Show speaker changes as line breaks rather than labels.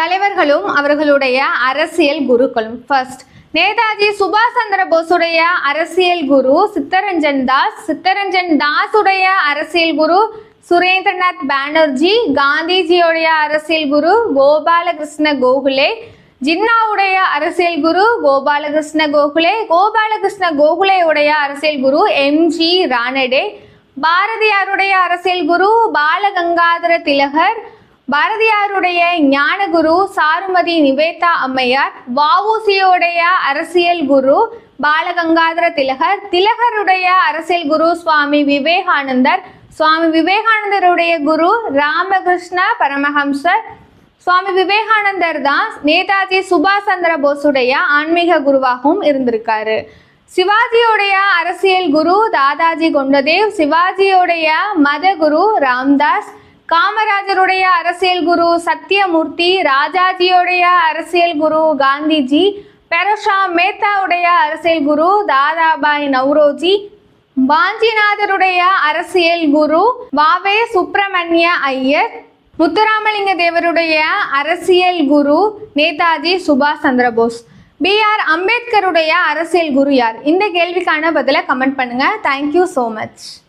தலைவர்களும் அவர்களுடைய அரசியல் குருக்களும். ஃபர்ஸ்ட் நேதாஜி சுபாஷ் சந்திர போஸுடைய அரசியல் குரு சித்தரஞ்சன் தாஸ். சித்தரஞ்சன் தாஸுடைய அரசியல் குரு சுரேந்திரநாத் பானர்ஜி. காந்திஜியுடைய அரசியல் குரு கோபாலகிருஷ்ண கோகுலே. ஜின்னாவுடைய அரசியல் குரு கோபாலகிருஷ்ண கோகுலே. கோபாலகிருஷ்ண கோகுலேயுடைய அரசியல் குரு எம்ஜி ரானடே பாரதியாருடைய அரசியல் குரு பாலகங்காதர திலகர். பாரதியாருடைய ஞானகுரு சாருமதி நிவேதா அம்மையார் வஉசியோடைய அரசியல் குரு பாலகங்காதர திலகர் திலகருடைய அரசியல் குரு சுவாமி விவேகானந்தர் சுவாமி விவேகானந்தருடைய குரு ராமகிருஷ்ண பரமஹம்சர் சுவாமி விவேகானந்தர் தான் நேதாஜி சுபாஷ் சந்திர போஸுடைய ஆன்மீக குருவாகவும் இருந்திருக்காரு. சிவாஜியோடைய அரசியல் குரு தாதாஜி கொண்டதேவ் சிவாஜியோடைய மத குரு ராம்தாஸ் காமராஜருடைய அரசியல் குரு சத்யமூர்த்தி ராஜாஜியோடைய அரசியல் குரு காந்திஜி பெரோஷா மேத்தாவுடைய அரசியல் குரு தாதாபாய் நவ்ரோஜி வாஞ்சிநாதருடைய அரசியல் குரு வாவே சுப்பிரமணிய ஐயர் முத்துராமலிங்க தேவருடைய அரசியல் குரு நேதாஜி சுபாஷ் சந்திரபோஸ் பி. ஆர். அம்பேத்கருடைய அரசியல் குரு யார்? இந்த கேள்விக்கான பதிலை கமெண்ட் பண்ணுங்க. Thank you so much